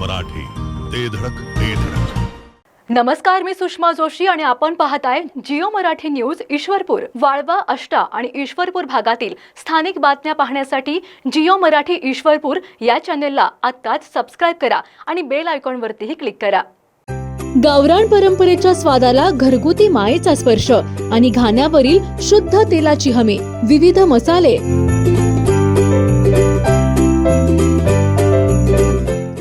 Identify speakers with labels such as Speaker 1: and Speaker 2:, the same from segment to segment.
Speaker 1: मराठी. ते धडक ते धडक.
Speaker 2: नमस्कार मी सुषमा जोशी आणि आपण पाहताय जिओ मराठी न्यूज ईश्वरपूर वाळवा अष्टा आणि ईश्वरपूर भागातील स्थानिक बातम्या पाहण्यासाठी जिओ मराठी ईश्वरपूर या चॅनेलला आत्ताच सबस्क्राईब करा आणि बेल आयकॉनवरतीही क्लिक करा. गावरान परंपरेच्या स्वादाला घरगुती मायेचा स्पर्श आणि घाण्यावरील शुद्ध तेलाची हमी विविध मसाले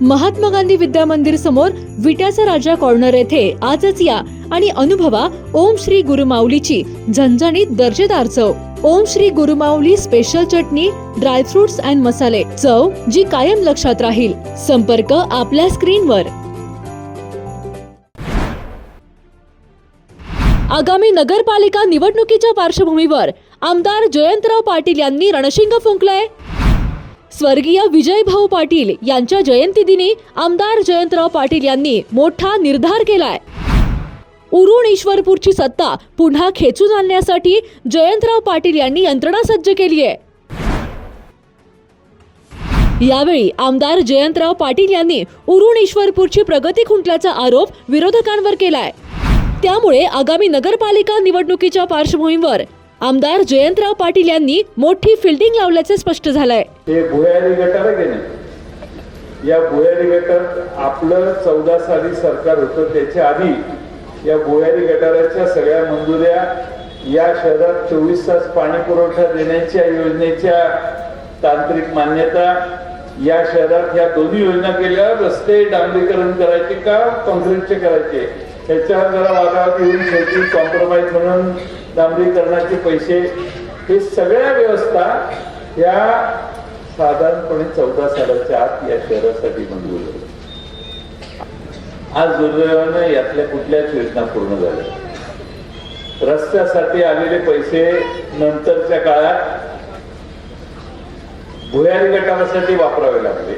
Speaker 2: महात्मा गांधी विद्या मंदिर समोर विट्याचा राजा कॉर्नर येथे आजच या आणि अनुभवा ओम श्री गुरुमाऊलीची झणझणीत दर्जेदार चव. ओम श्री गुरुमाऊली स्पेशल चटणी ड्रायफ्रुट्स अँड मसाले चव जी कायम लक्षात राहील. संपर्क आपल्या स्क्रीनवर. आगामी नगरपालिका निवडणुकीच्या पार्श्वभूमीवर आमदार जयंतराव पाटील यांनी रणशिंग फुंकलंय. स्वर्गीय विजयभाऊ पाटील यांच्या जयंतीदिनी आमदार जयंतराव पाटील यांनी मोठा निर्धार केलाय. उरुण ईश्वरपूरची सत्ता पुन्हा खेचून आणण्यासाठी जयंतराव पाटील यांनी यंत्रणा सज्ज केली आहे. यावेळी आमदार जयंतराव पाटील यांनी उरुण ईश्वरपूरची प्रगती खुंटल्याचा आरोप विरोधकांवर केलाय. त्यामुळे आगामी नगरपालिका निवडणुकीच्या पार्श्वभूमीवर आमदार जयंतराव पाटील यांनी मोठी फिल्डिंग लावल्याचे स्पष्ट झालंय.
Speaker 3: हे भुयारी गटार आहे की नाही या भुयारी गटार आपलं चौदा साली सरकार होतं. त्याच्या आधी या भुयारी गटाराच्या सगळ्या मंजुऱ्या या शहरात चोवीस तास पाणी पुरवठा देण्याच्या योजनेच्या तांत्रिक मान्यता या शहरात या दोन्ही योजना केल्या रस्ते डांबरीकरण करायचे का कॉन्क्रीटचे करायचे? त्याच्यावर जरा वादावाद येऊन शेवटी कॉम्प्रोमाइज म्हणून डांबरीकरणाचे पैसे हे सगळ्या व्यवस्था या साधारणपणे चौदा सालाच्या आत या शहरासाठी मंजूर झाल्या. आज दुर्दैवानं यातल्या कुठल्याच योजना पूर्ण झाल्या रस्त्यासाठी आलेले पैसे नंतरच्या काळात भुयारी गटारासाठी वापरावे लागले.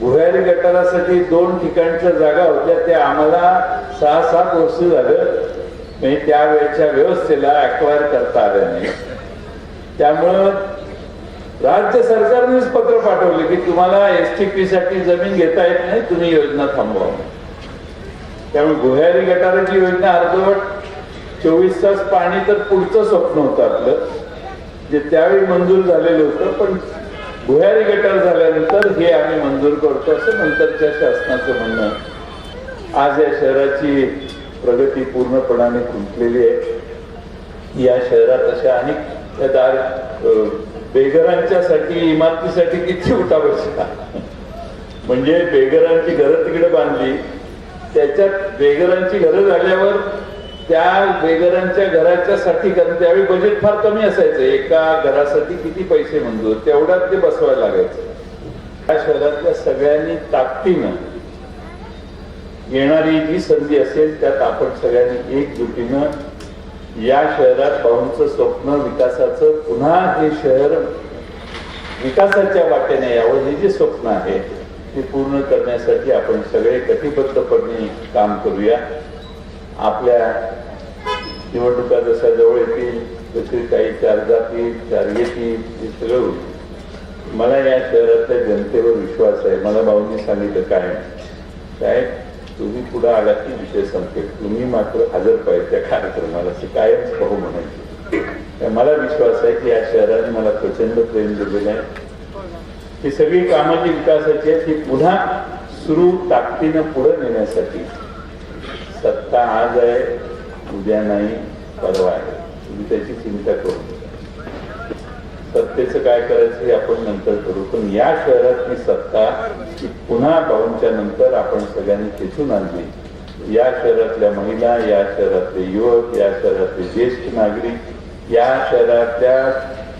Speaker 3: भुयारी गटारासाठी दोन ठिकाणच्या जागा होत्या त्या आम्हाला सहा सात वर्ष झालं म्हणजे त्यावेळच्या व्यवस्थेला अक्वायर करता आल्या नाही. त्यामुळं राज्य सरकारनेच पत्र पाठवले की तुम्हाला एस टी पी साठी जमीन घेता येत नाही तुम्ही योजना थांबवा. त्यामुळे गुहारी गटाराची योजना अर्धवट चोवीस तास पाणी तर पुढचं स्वप्न होतं आपलं जे त्यावेळी मंजूर झालेलं होतं पण भुयारी गटार झाल्यानंतर हे आम्ही मंजूर करतो असं नंतरच्या शासनाचं म्हणणं आज या शहराची प्रगती पूर्णपणाने खुंटलेली आहे. या शहरात अशा अनेक दार अं, बेघरांच्यासाठी इमारतीसाठी किती उठाबसला म्हणजे बेघरांची घरं तिकडे बांधली. त्याच्यात बेघरांची घरं झाल्यावर त्या बेघरांच्या घराच्या साठी कारण त्यावेळी बजेट फार कमी असायचं. एका घरासाठी किती पैसे मंजूर? तेवढ्यात ते बसवायला लागायचं. या शहरातल्या सगळ्यांनी ताकदीनं येणारी जी संधी असेल त्यात आपण सगळ्यांनी एकजुटीनं या शहरात भाऊंचं स्वप्न विकासाचं पुन्हा हे शहर विकासाच्या वाटेने यावं हे जे स्वप्न आहे ते पूर्ण करण्यासाठी आपण सगळे कटिबद्धपणे काम करूया. आपल्या निवडणुका जशा जवळ येतील तसे काही चार जातील चार येतील हे सगळं होईल. मला या शहरातल्या जनतेवर विश्वास आहे. मला भाऊंनी सांगितलं काय? काय तुम्ही पुढे आलात की विषय संपेल. तुम्ही मात्र हजर पाहिजे त्या कार्यक्रमाला असे कायमच पाहू म्हणायचे. मला विश्वास आहे की या शहराने मला प्रचंड प्रेम दिलेलं आहे. ही सगळी कामं जी विकासाची आहेत ती पुन्हा सुरू ताकदीनं पुढे नेण्यासाठी. सत्ता आज आहे उद्या नाही परवा आहे. तुम्ही त्याची चिंता करू नका. सत्तेचं काय करायचं हे आपण नंतर करू. पण या शहरातली सत्ता पुन्हा पाहूनच्या नंतर आपण सगळ्यांनी खेचून आणली. या शहरातल्या महिला या शहरातले युवक या शहरातले ज्येष्ठ नागरिक या शहरातल्या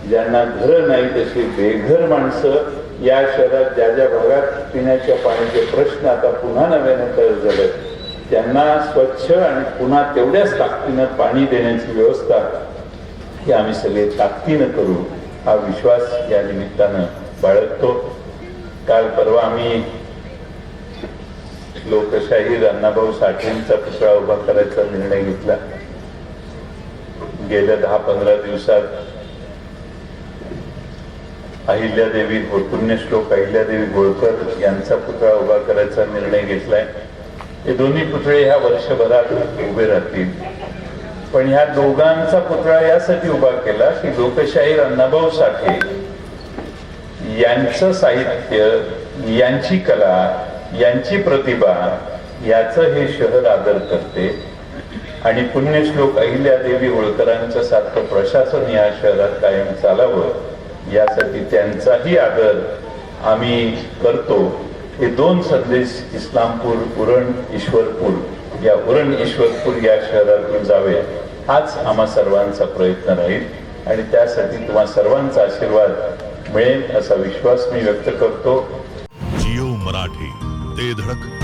Speaker 3: ज्यांना घरं नाही तशी बेघर माणसं या शहरात ज्या ज्या भागात पिण्याच्या पाण्याचे प्रश्न आता पुन्हा नव्यानं तयार झाले त्यांना स्वच्छ आणि पुन्हा तेवढ्याच ताकदीनं पाणी देण्याची व्यवस्था ही आम्ही सगळे ताकदीनं करू. हा विश्वास या निमित्तानं बाळगतो. काल परवा आम्ही लोकशाहीर अण्णाभाऊ साठेंचा पुतळा उभा करायचा निर्णय घेतला. गेल्या दहा पंधरा दिवसात अहिल्यादेवी गोपुण्य श्लोक अहिल्यादेवी होळकर यांचा पुतळा उभा करायचा निर्णय घेतलाय. हे दोन्ही पुतळे ह्या वर्षभरात उभे राहतील. पण ह्या दोघांचा पुतळा यासाठी उभा केला की लोकशाहीर अण्णाभाऊ साठे यांचं साहित्य यांची कला यांची प्रतिभा याचं हे शहर आदर करते. आणि पुण्यश्लोक अहिल्यादेवी होळकरांचं सारखं प्रशासन या शहरात कायम चालावं यासाठी त्यांचाही आदर आम्ही करतो. हे दोन संदेश इस्लामपूर उरण ईश्वरपूर या उरण ईश्वरपूर या शहरातून जावे. हाच आम्हा सर्वांचा प्रयत्न राहील. आणि त्यासाठी तुम्हा सर्वांचा आशीर्वाद मिळेल असा विश्वास मी व्यक्त करतो.
Speaker 1: जिओ मराठी ते धडक. ते धडक